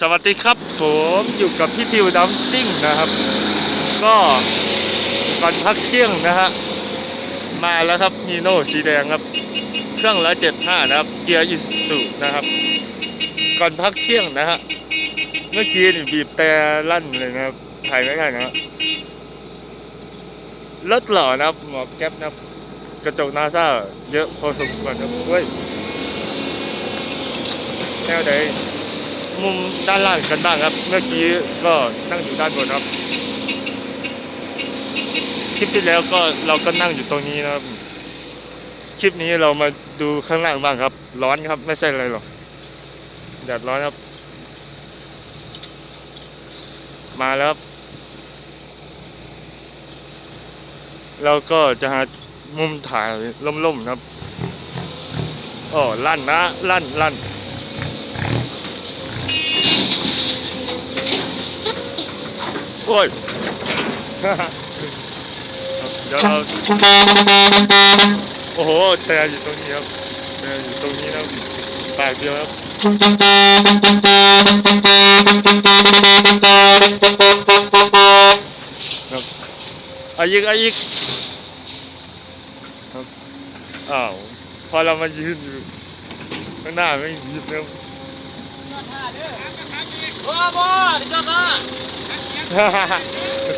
สวัสดีครับ ผมอยู่กับพี่ทิวดัมซิ่งนะครับ ก็ก่อนพักเที่ยงนะฮะมาแล้วครับนีโน่สีแดงครับ เครื่องละเจ็ดห้านะครับ เกียร์อิสุนะครับ ก่อนพักเที่ยงนะฮะเมื่อกี้นี่บีบแต่ลั่นเลยนะครับถ่ายไม่ได้นะครับรถหล่อนะครับหมอกแก๊ปนะครับ กระจกนาซาเยอะพอสมควรครับเว้ยแนวไหน มุมด้านล่างกันบ้างครับ เมื่อกี้ก็นั่งอยู่ด้านบนครับคลิปที่แล้วก็เราก็นั่งอยู่ตรงนี้นะครับ คลิปนี้เรามาดูข้างล่างบ้างครับ ร้อนครับ ไม่ใช่อะไรหรอกแดดร้อนครับ มาแล้วครับเราก็จะหามุมถ่ายล่มๆครับอ๋อลั่นนะ ลั่นลั่น โอ้ยเดี๋ยวเราโอ้โหแต่อยู่ตรงนี้ครับแต่อยู่ตรงนี้นะปากเดียวครับครับอายิกอายิกครับอ้าวพอเรามายืนอยู่ข้างหน้าไม่ยืนแล้ว ว้าบ่เจ้าค่ะ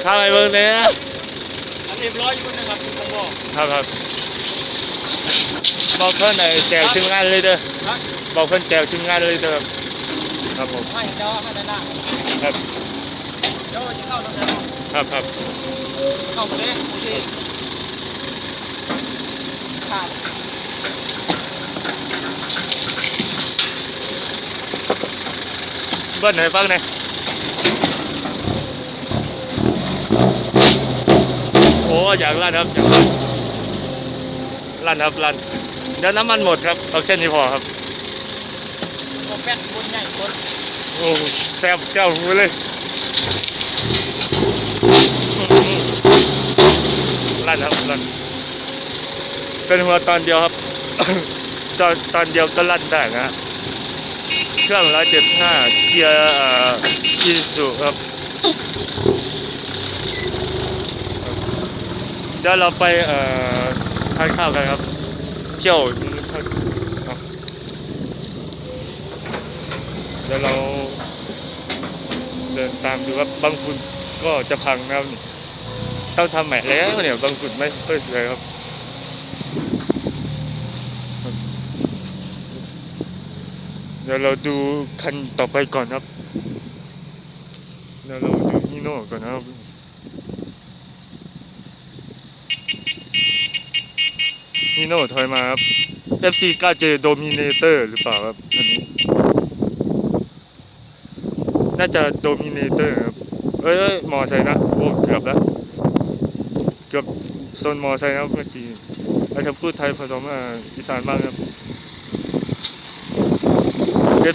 ข้าวไอ้เบิ้งเนี่ยอันเรียบร้อยอยู่นะครับคุณพ่ครับครับบอกเพื่อนไหนแจกทีมงานเลยเด้อบอกเพื่อนแจกทีมงานเลยเด้อครับผมไม่เจ้าไม่ได้ละครับเจ้าจะเข้าทางไหนครับครับเข้าไปเลยโอเคขาด เบิ้ลไหนฟังหน่อยโอ้อยากลั่นครับอยากลั่นลั่นครับลั่นเดี๋ยวน้ำมันหมดครับเอาแค่นี้พอครับโมแป้นคนใหญ่คนโอ้แซ่บแก้วหูเลยลั่นครับลั่นเป็นหัวตอนเดียวครับ ตอนตอนเดียวก็ลั่นได้นะฮะ เครื่องร้อยเจ็ดห้าเกียร์อ่ออิสุครับ เดี๋ยวเราไปอ่อทานข้าวกันครับ เที่ยวเดี๋ยวเราเดินตามดูว่าบางฝุ่นก็จะพังนะครับต้องทำใหม่แล้วเนี่ยบางฝุ่นไม่ค่อยสวยครับ ดี๋ยวเราดูคันต่อไปก่อนครับ เดี๋ยวเราดูฮีโน่ก่อนนะครับฮีโน่ถอยมาครับ FC 9J Dominator หรือเปล่าครับอันนี้ น่าจะ Dominator ครับ เอ้ยเอ้ยมอไซค์นะ โอ้ เกือบแล้ว เกือบโซนมอไซค์นะเมื่อกี้อาจจะพูดไทยผสมอีสานบ้างครับ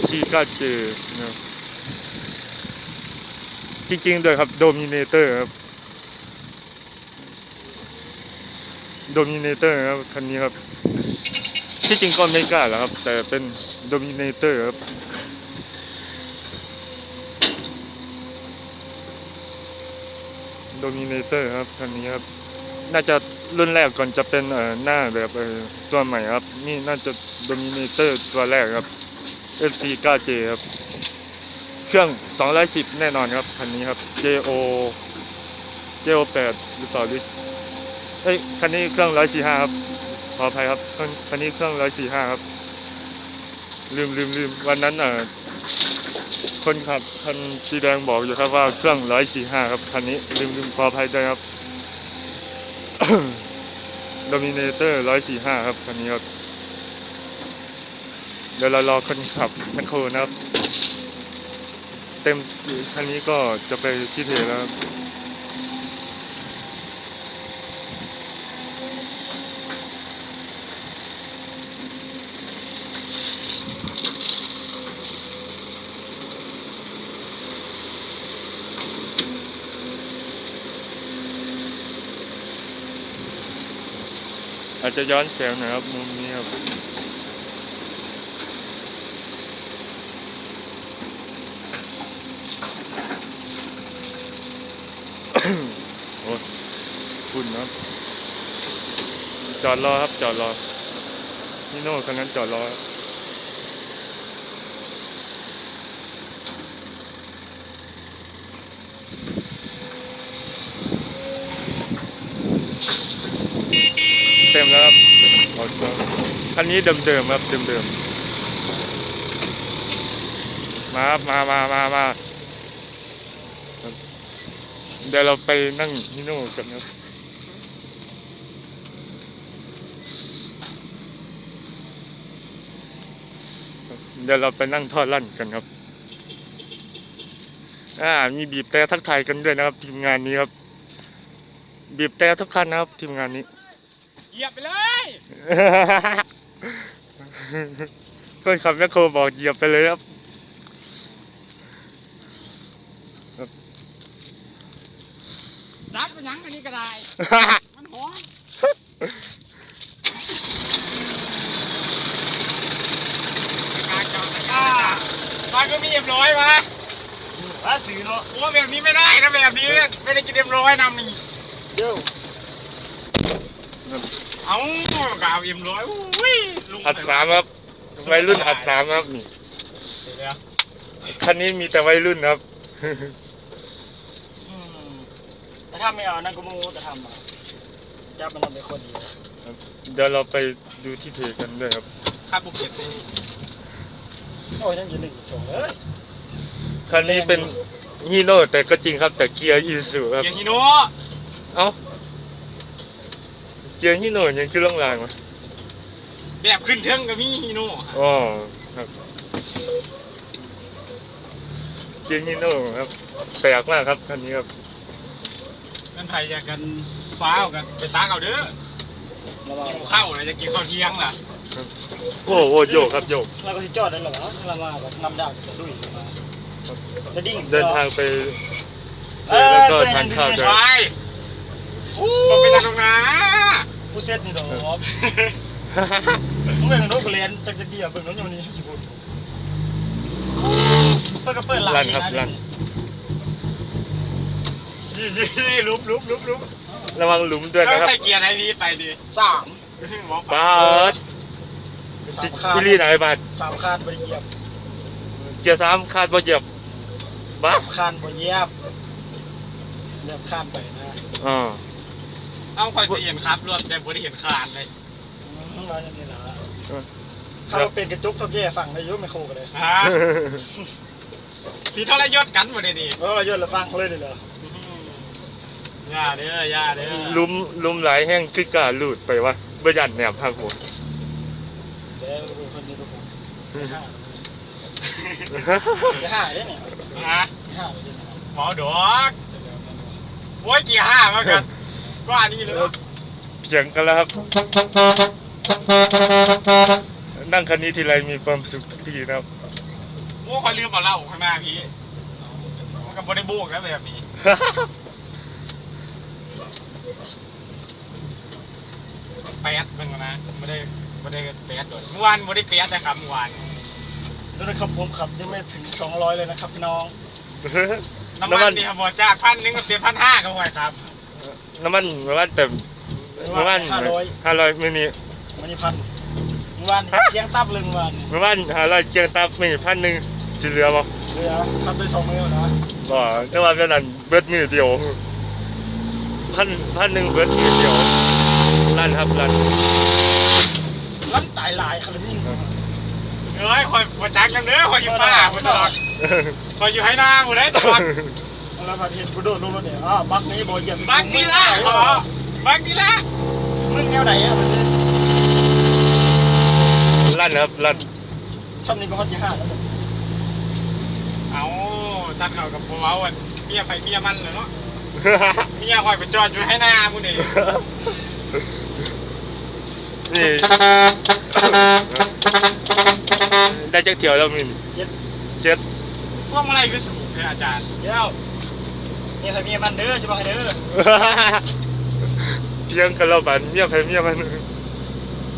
FC 9J นะครับจริงๆด้วยครับ Dominator ครับโดมิเนเตอร์ครับคันนี้ครับ ที่จริงก็ไม่กล้าหรอกครับ แต่เป็นโดมิเนเตอร์ครับโดมิเนเตอร์ครับคันนี้ครับ น่าจะรุ่นแรกก่อนจะเป็นเอ่อหน้าแบบเอ่อตัวใหม่ครับ นี่น่าจะโดมิเนเตอร์ตัวแรกครับ FC 9J ครับ เครื่อง 210 แน่นอนครับ คันนี้ครับ JO JO 8หรือเปล่าหรือเอ้ย คันนี้เครื่องร้อยสี่ห้าครับ ขออภัยครับ คันนี้เครื่องร้อยสี่ห้าครับ ลืมลืมลืมวันนั้นเอ่อคนขับคันสีแดงบอกอยู่ครับว่าเครื่องร้อยสี่ห้าครับ คันนี้ลืมลืมขออภัยด้วยครับโดมิเนเตอร์ร้อยสี่ห้าครับ คันนี้ครับ เดี๋ยวเรารอคนขับแมคโครนะครับ เต็มคันนี้ก็จะไปที่เทแล้วอาจจะย้อนแสงหน่อยครับมุมนี้ครับ ฝุ่นนะครับ จอดรอครับ จอดรอนี่โน่คันนั้นจอดรอเต็มแล้วครับออกตัวอันนี้เดิมๆครับเดิมๆมาครับมามามามาเดี๋ยวเราไปนั่งนิโน่กันครับ เดี๋ยวเราไปนั่งทอดลั่นกันครับ อ่า มีบีบแต่ทักทายกันด้วยนะครับ ทีมงานนี้ครับ บีบแต่ทุกคันนะครับ ทีมงานนี้เหยียบไปเลยคนขับแมคโครบอกเหยียบไปเลยครับรับไปยังอันนี้ก็ได้ มันหอมกาจอตะกร้า มันก็มีเอ็มร้อยวะว่าซื้อเนาะโอ้แบบนี้ไม่ได้นะแบบนี้ไม่ได้กินเอ็มร้อยนำนี่เดี๋ยวเอากาวเอ็มร้อยอุ้ยลุงอัดสามครับวัยรุ่นอัดสามครับนี่เดี๋ยวคันนี้มีแต่วัยรุ่นครับอืมแต่ถ้าไม่เอานั่นก็โมแต่ทำอะจับมันทำเป็นคนดีเดี๋ยวเราไปดูที่เพจกันด้วยครับครับผมเก็บเลยโอ้ยยังยืนหนึ่งสองเลย คันนี้เป็นฮีโร่แต่ก็จริงครับ แต่เกียร์อีซูครับ เกียร์ฮิโน่เอ้า เกียร์ฮีโร่ยังคือล่องลางวะแบบขึ้นเทิงก็มีฮิโน่อ๋อครับ เกียร์ฮีโน่ครับแปลกมากครับคันนี้ครับ นั่นไทยจะกันฟ้าเอากันไปตากเอาเด้อระวังกินข้าวเลยจะกินข้าวเที่ยงล่ะโอ้โหโยกครับโยกเราก็สิจอดได้หรอวะถ้าเรามาแบบนำดาวดุยมา จะดิ่งเดินทางไปเออแล้วก็เดิทานข้าวด้วยไปผมไปทางตรงนั้นผู้เซตนี่ดอกมึงเบิ่งโน้ตกูเรียนจากจะเดียวเบิ่งโน้ตอย่างนี้กี่ฝุ่นเปิดก็เปิดหลังลั่นครับลั่นยี่ยี่ลุบลุบลุบลุบระวังหลุมด้วยแล้นะวครับใส่เกียร์ไหนดีไปดิสามบอกไปบาสสามคาดพี่ลี่ไหนบาทสามคาดบริเหยียบเกียร์สามคาดบ่เหยียบ บ้าสามคาดบริเหยียบเรียบคาดไปนะอ๋อเอาคอยสิเห็นครับรถแต่บ่ได้เห็นคานเลยอืมร้อยนั่นนี่แหละเขาเป็นกระจุกเท่าแก่ฝั่งในยุคไมโครกันเลยฮะพี่เท่าไรยศกันบ่ได้ดิเออเยอะละฟังเลยนี่เหรออย่าเด้ออย่าเด้อหลุมหลุมหลายแห้งคือกล้าลูดไปวะบ่ยันแหนบครับผมเดี๋ยวดูคนนี้ดูผมไม่ห้าไม่ห้าได้เนี่ย ฮะไม่ห้าเลยเนี่ยหมอดอกจะเดี๋ยวแม่นว่าโอ้ยเกียร์ห้ามากันก็อันนี้เลยเถียงกันแล้วครับ นั่งคันนี้ทีไรมีความสุขทุกทีนะครับโอ้คอยลืมเอาเหล้าข้างหน้าพี่มันก็บ่ได้โบกแล้วแบบนี้แป๊ดมันก็นะไม่ได้ไม่ได้แป๊ดโดดเมื่อวานไม่ได้แป๊ดนะครับเมื่อวาน ดูนะครับผมขับยังไม่ถึง 200 เลยนะครับพี่น้อง น้ำมันนี่ครับบอจากพันหนึงก็เปลี่ยนพันห้าก็ไหวครับน้ำมันน้ำมันแต่น้ำมันห้าร้อยมินิมันนี่พันเมื่อวานเที่ยงตับเลยเมื่อวานน้ำมันห้าร้อยเกียงตับมีพันหนึ่งสิเหลือบ่เรือขับไปสองมือนะบ่แต่ว่าเป็นนั้นเบิดมือเดียวพันพันหนึ่งเบิดมือเดียวลั่นครับลั่นล้ำตายหลายคาร์บิน เอ้ยคอยประจักษ์กันเด้อคอยอยู่ป่าคอยตลอดคอยอยู่ให้หน้าหมดได้ตลอดแล้วมาเห็นกูโดดลงรถเนี่ยอ้าวบักนี้บอเหยียบบักนี่ละขอบักนี่ละมึงแนวไหนอะมันนี่ลั่นครับลั่นช่ำนี้ก็ฮอตยี่ห้าแล้วเนี่ยเอาตัดเขากับผมเอาอันเมียไผเมียมันเลยเนาะเมียคอยไปจอดอยู่ให้หน้ากูนี่นี่ ได้จักเที่ยวแล้วมินเจ็ด เจ็ดพวกอะไรคือสูงเนี่ยอาจารย์เดี๋ยวนี่ใครมีมันเด้อใช่ป่ะเด้อเที่ยงกันแล้วบันเมียไปเมียมัน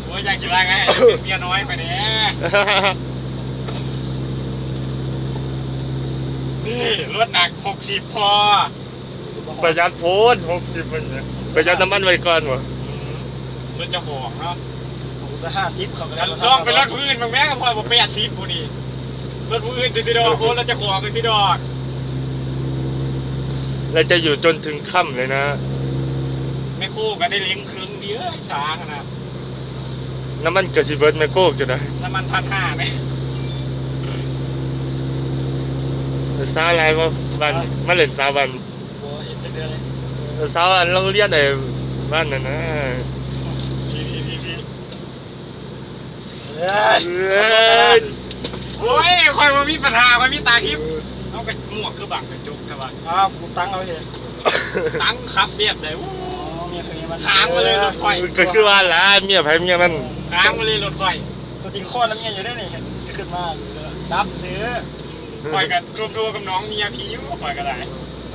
โอ้ยอยากกินอะไรไงเป็นเมียน้อยไปเนี่ยนี่รถหนักหกสิบพอจะบอกประหยัดโพดหกสิบมันเนี่ยประหยัดน้ำมันไว้ก่อนวะอืมรถเจ้าของเนาะ กูจะห้าสิบเขาก็ได้ลองไปรถพื้นบางแม่ก็พอบอกแปดสิบกูนี่รถพื้นจะสิดอกโอ้รถเจ้าของก็สิดอกเราจะอยู่จนถึงค่ำเลยนะแม่คู่ก็ได้เลี้ยงเครื่องเดียวไอ้สาขนาดน้ำมันกระสิเบิร์ดไมโครก็ได้น้ำมันพันห้าไหมสาวอะไรวะบ้านมาเล่นสาวบ้านโอ้เห็นเดือนเลยสาวอันโรงเรียนไอ้บ้านนั่นนะ พี่พี่พี่พี่ เอ้ยเอ้ยโอ้ยคอยมามีปัญหาคอยมีตาทิพย์เอากระหมวกคือบังกระจุกใช่ปะอ้าวกูตั้งเอาเองตั้งครับเบียดเลยอู้อ๋อเมียคนนี้มันหางมาเลยรถไฟก็คือว่าหละเมียไผเมียมันค้างมาเลยรถไฟตัวจริงข้อน้ำเมียอยู่ได้นี่เห็นซื้อขึ้นมาดับซื้อคอยกันรวมตัวกับน้องเมียพี่อยู่คอยกันได้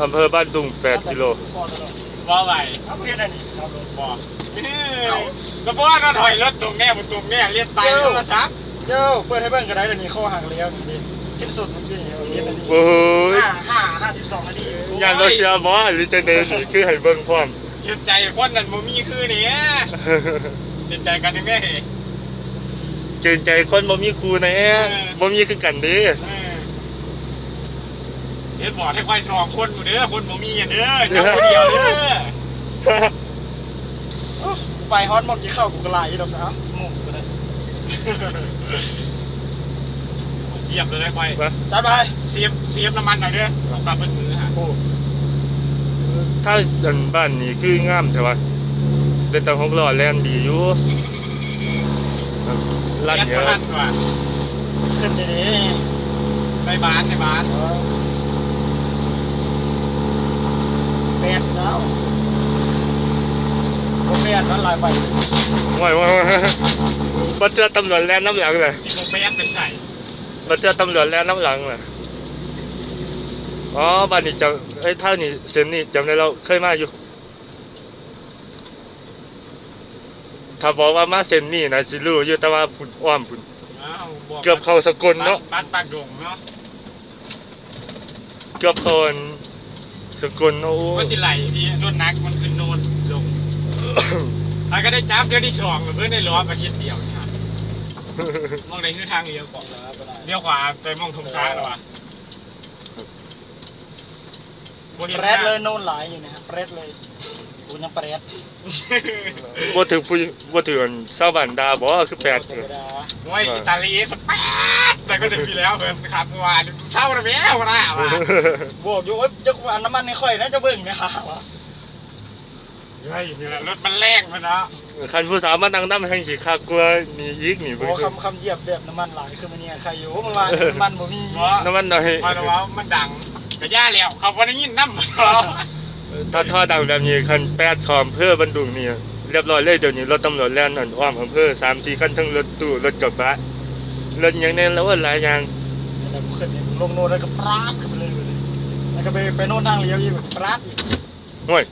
อำเภอบ้านดุง8กิโลข้อตลอด ว่าไหวเอาเพื่อนอันนี้ครับรถบอกเอ้ยแล้วเพราะว่าเราถอยรถตรงแน่บนตรงแน่เรียกตายโทรศัพท์เจ้าเปิดให้เบิ่งก็ได้เดี๋ยวนี้ข้อห่างแล้วนี่ดิสิ้นสุดเมื่อกี้นี่เอาเย็นอันนี้โอ้ยห้าห้าห้าสิบสองนาทียานรถเสียบ่หรือจะเดินนี่คือให้เบิ่งพร้อมเห็นใจคนนั้นบ่มีคือเนี่ยเห็นใจกันยังไงเกรงใจคนบ่มีครูแน่บ่มีคือกันเด้ เออเห็นบอกให้ควายสองคนอยู่เด้อคนบ่มีอย่างเด้อจับคนเดียวเด้อโอ้กูไปฮอตหมอกกี่เข้ากูก็ไล่ดอกสาวหมู่ก็ได้เทียบเลยควายมาจัดไปเสียบเสียบน้ำมันหน่อยเด้อเอาขับเป็นมือฮะโอ้ถ้าอันบ้านนี่คืองามแต่ว่าเป็นตาหกล้อแล่นดีอยู่ลั่นยัดเยมาอะลั่นกว่าขึ้นดีๆนี่ในบ้านในบ้าน เออ แปดแล้วผมแปดนั้นหลายใบเลยว้ายว้ายว้ายบัดเจอตำรวจแล่นน้ำหลังเลยที่ผมไปยัดไปใส่บัดเจอตำรวจแล่นน้ำหลังเลยอ๋อบ้านนี้จำเอ้ยท่านี่เส้นนี่จำได้เราเคยมาอยู่ ถ้าบอกว่ามาเส้นนี่นะสิรู้อยู่แต่ว่าพุ่นอ้อมพุ่นอ้าวบเกือบเข้าสกลเนาะบ้านปากดงเนาะเกือบเข้าอัน สกลโอ้ก็สิไหลที่รถนักมันขึ้นโนนลงแล้วก็ได้จับเดือนที่สองเพื่อนได้ล้อประเทศเดียวนี่ครับมองในคือทางเลี้ยวก่อนแล้วก็ได้เลี้ยวขวาไปมองทงซ้ายหรอวะบ่ห็นแปดเลยโน่นหลายอยู่นะครับแปดเลย กูยังแปดบ่ถือผู้บ่ถืออันชาวบ้านดาบ่คือแปดธรรมดาโอ้ยอิตาลีสเปดแต่ก็จะมีแล้วเพื่อนครับเมื่อวานเช่าระเบียวนะว่ะบอกอยู่ว่าจะอันน้ำมันในค่อยนะจะเบิ่งเนี่ยฮะวะเฮ้ยนี่แหละรถมันแรงมันเนาะคันผู้สาวมานั่งนำแห่งสิคักกว่านี่อีกนี่โอ้เบิ่งคำคำเหยียบแบบน้ำมันหลายคือมันเนี่ยใครอยู่เมื่อวานน้ำมันบ่มีเนาะน้ำมันหน่อยพอเราว่ามันดังกระย่าแล้วเขาพอได้ยินน้ำมันเนาะ ถ้าท่อดังแบบนี้คันแปดขอมเพื่อบันดุงนี่เรียบร้อยเลยเดี๋ยวนี้รถตำรวจแล่นอันอ้อมอำเภอ3-4คันทั้งรถตู้รถกระบะรถหยังแน่แล้วว่าหลายอย่างแล้วกูขึ้นเนี่ยลงโน่นแล้วก็ปราดขึ้นไปเลยเลยแล้วก็ไปไปโน่นทางเลี้ยวอีกปราดอีกห่วย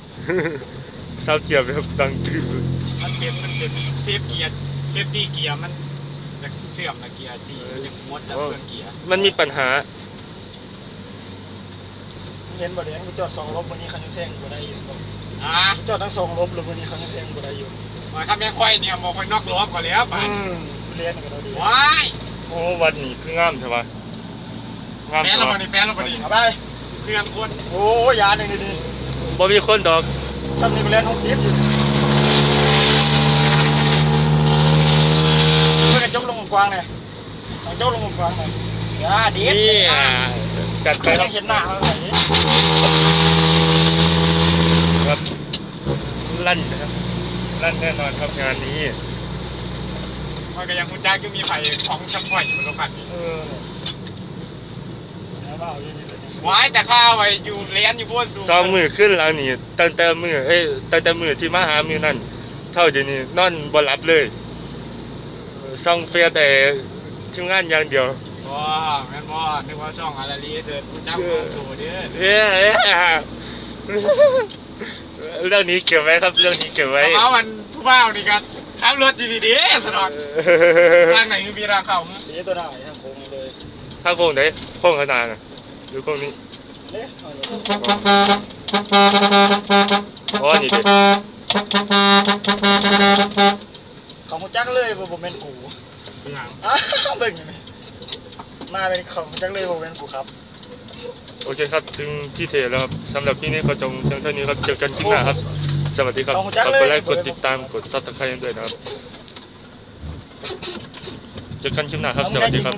เศร้าเกียบแบบดังคือมันเป็นมันเป็นเซฟเกียร์เซฟตี้เกียร์มันจะเสื่อมนะเกียร์สี่มันจะมดแล้วเฟืองเกียร์มันมีปัญหา เห็นบ่เดี๋ยวกูจอดสองลบวันนี้เขายังแซงกูได้อยู่อะกูจอดทั้งสองลบเลยวันนี้เขายังแซงกูได้อยู่มาครับแม่ควายเนี่ยบอกควายนอกล้อมก่อนแล้วไปทุเรียนก็ได้ดีว้ายโอ้วันนี้คืองามใช่ปะงามแฟนใช่เราปะบันนี้แฟนเราบันนี้เอาไปเครื่องคนโอ้ยานหนึ่งดีบ่มีคนดอกๆซ้ำนี่กูเรียนหกสิบอยู่เพื่อนจกลงกว้างเลยต้องจกลงกว้างเลย อ่าดีนี่อะจัดไปใครครัยับงเห็นหน้าเขาไหนครับลั่นนะครับลั่นแน่นอนครับงานนี้มันก็ยังคุณจ้าก็มีไฟของชักไฟอยู่บนรถคันนี้เออแล้วเอาอยู่นี่เลยนี่ว้ายแต่ข้าวไว้อยู่เลี้ยนอยู่บนสูงสองมือขึ้นแล้วนี่ตั้งแต่มือเอ้ยตั้งแต่มือที่มาหามือนั่นเท่าเดี๋ยวนี้นอนบ่หลับเลยส่องเฟซแต่ทีมงานอย่างเดียว ว้าแม่นบ่นึกว่าช่องอะไรลีเถิดคุณจ้าโมโหเด้อเอ๊ะเอ๊ะเรื่องนี้เก็บไว้ครับเรื่องนี้เก็บไว้เอามันผู้บ่าวนี่กันขับรถอยู่ดีๆสนอนทางไหนคือมีรางเข้าดีตัวหน้าทางโค้งเลยถ้าโค้งไหนโค้งขนาดน่ะหรือโค้งนี้ทเด้เอาเลยอ๋อนี่เด็เขาหูจักเลยว่าบ่แม่นกูเป็นหยังอ้าวเบิ่งนี่แม่มาเป็นเขาหูจักเลยว่าบ่แม่นกูครับ โอเคครับ ถึงที่เทแล้วครับสำหรับที่นี้ก็จงเพียงเท่านี้ครับ เจอกันที่หน้าครับ สวัสดีครับเอาฝากจักกเลยดไลค์กดติดตาม กดซับสไครต์ด้วยนะครับ เจอกันคลิปหน้าครับ สวัสดีครับ